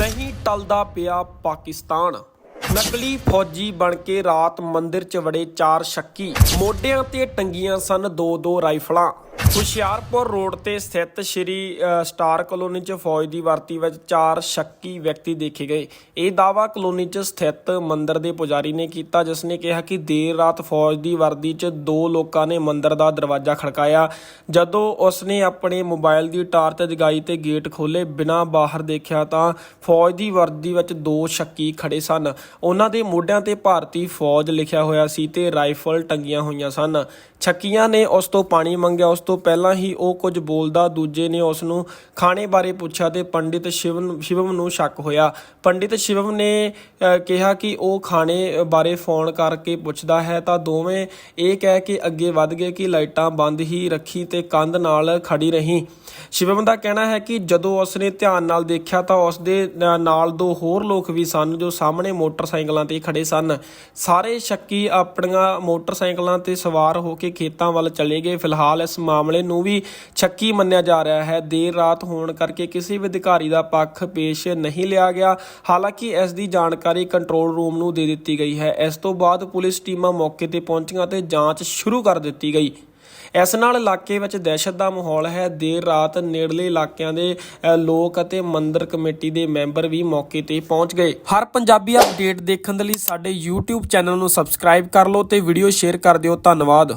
ਨਹੀਂ ਟਲਦਾ ਪਿਆ ਪਾਕਿਸਤਾਨ। ਨਕਲੀ ਫੌਜੀ ਬਣ ਕੇ ਰਾਤ ਮੰਦਿਰ 'ਚ ਵੜੇ ਚਾਰ ਸ਼ੱਕੀ। ਮੋਢਿਆਂ ਤੇ ਟੰਗੀਆਂ ਸਨ ਦੋ ਦੋ ਰਾਈਫਲਾਂ। ਹੁਸ਼ਿਆਰਪੁਰ ਰੋਡ ਤੇ ਸਥਿਤ ਸ਼੍ਰੀ ਸਟਾਰ ਕਲੋਨੀ 'ਚ ਫੌਜ ਦੀ ਵਰਤੀ ਵਿੱਚ ਚਾਰ ਸ਼ੱਕੀ ਵਿਅਕਤੀ ਦੇਖੇ ਗਏ। ਇਹ ਦਾਵਾ ਕਲੋਨੀ 'ਚ ਸਥਿਤ ਮੰਦਿਰ ਦੇ ਪੁਜਾਰੀ ਨੇ ਕੀਤਾ, ਜਿਸ ਨੇ ਕਿਹਾ ਕਿ ਦੇਰ ਰਾਤ ਫੌਜ ਦੀ ਵਰਦੀ 'ਚ ਦੋ ਲੋਕਾਂ ਨੇ ਮੰਦਿਰ ਦਾ ਦਰਵਾਜ਼ਾ ਖੜਕਾਇਆ। ਜਦੋਂ ਉਸ ਨੇ ਆਪਣੇ ਮੋਬਾਈਲ ਦੀ ਟਾਰਚ ਜਗਾਈ ਤੇ ਗੇਟ ਖੋਲੇ ਬਿਨਾਂ ਬਾਹਰ ਦੇਖਿਆ ਤਾਂ ਫੌਜ ਦੀ ਵਰਦੀ ਵਿੱਚ ਦੋ ਸ਼ੱਕੀ ਖੜੇ ਸਨ। ਉਹਨਾਂ ਦੇ ਮੋਢਿਆਂ ਤੇ ਭਾਰਤੀ ਫੌਜ ਲਿਖਿਆ ਹੋਇਆ ਸੀ ਤੇ ਰਾਈਫਲ ਟੰਗੀਆਂ ਹੋਈਆਂ ਸਨ। ਛੱਕੀਆਂ ਨੇ ਉਸ ਤੋਂ ਪਾਣੀ ਮੰਗਿਆ, ਉਸ ਤੋਂ ਪਹਿਲਾਂ ਹੀ ਉਹ ਕੁਝ ਬੋਲਦਾ, ਦੂਜੇ ਨੇ ਉਸ ਨੂੰ ਖਾਣੇ ਬਾਰੇ ਪੁੱਛਿਆ ਤੇ ਪੰਡਿਤ ਸ਼ਿਵਮ ਸ਼ਿਵਮ ਨੂੰ ਸ਼ੱਕ ਹੋਇਆ। ਪੰਡਿਤ ਸ਼ਿਵਮ ਨੇ ਕਿਹਾ ਕਿ ਉਹ ਖਾਣੇ ਬਾਰੇ ਫੋਨ ਕਰਕੇ ਪੁੱਛਦਾ ਹੈ ਤਾਂ ਦੋਵੇਂ ਇਹ ਕਹਿ ਕੇ ਅੱਗੇ ਵੱਧ ਗਏ ਕਿ ਲਾਈਟਾਂ ਬੰਦ ਹੀ ਰੱਖੀ ਤੇ ਕੰਧ ਨਾਲ ਖੜੀ ਰਹੀ। ਸ਼ਿਵਮ ਦਾ ਕਹਿਣਾ ਹੈ ਕਿ ਜਦੋਂ ਉਸਨੇ ਧਿਆਨ ਨਾਲ ਦੇਖਿਆ ਤਾਂ ਉਸ ਦੇ ਨਾਲ ਦੋ ਹੋਰ ਲੋਕ ਵੀ ਸਨ ਜੋ ਸਾਹਮਣੇ ਮੋਟਰਸਾਈਕਲਾਂ ਤੇ ਖੜੇ ਸਨ। ਸਾਰੇ ਸ਼ੱਕੀ ਆਪਣੀਆਂ ਮੋਟਰਸਾਈਕਲਾਂ ਤੇ ਸਵਾਰ ਹੋ ਕੇ ਖੇਤਾਂ ਵੱਲ ਚਲੇ ਗਏ। ਫਿਲਹਾਲ ਇਸ ਮਾਮਲੇ ਨੂੰ ਵੀ ਛੱਕੀ ਮੰਨਿਆ ਜਾ ਰਿਹਾ ਹੈ। ਦੇਰ ਰਾਤ ਹੋਣ ਕਰਕੇ ਕਿਸੇ ਵੀ ਅਧਿਕਾਰੀ ਦਾ ਪੱਖ ਪੇਸ਼ ਨਹੀਂ ਲਿਆ ਗਿਆ। ਹਾਲਾਂਕਿ ਇਸ ਦੀ ਜਾਣਕਾਰੀ ਕੰਟਰੋਲ ਰੂਮ ਨੂੰ ਦੇ ਦਿੱਤੀ ਗਈ ਹੈ। ਇਸ ਤੋਂ ਬਾਅਦ ਪੁਲਿਸ ਟੀਮਾਂ ਮੌਕੇ ਤੇ ਪਹੁੰਚੀਆਂ ਤੇ ਜਾਂਚ ਸ਼ੁਰੂ ਕਰ ਦਿੱਤੀ ਗਈ। ਇਸ ਨਾਲ ਇਲਾਕੇ ਵਿੱਚ ਦਹਿਸ਼ਤ ਦਾ ਮਾਹੌਲ ਹੈ। ਦੇਰ ਰਾਤ ਨੇੜਲੇ ਇਲਾਕਿਆਂ ਦੇ ਲੋਕ ਅਤੇ ਮੰਦਰ ਕਮੇਟੀ ਦੇ ਮੈਂਬਰ ਵੀ ਮੌਕੇ ਤੇ ਪਹੁੰਚ ਗਏ। ਹਰ ਪੰਜਾਬੀ ਅਪਡੇਟ ਦੇਖਣ ਦੇ ਲਈ ਸਾਡੇ YouTube ਚੈਨਲ ਨੂੰ ਸਬਸਕ੍ਰਾਈਬ ਕਰ ਲਓ ਤੇ ਵੀਡੀਓ ਸ਼ੇਅਰ ਕਰ ਦਿਓ। ਧੰਨਵਾਦ।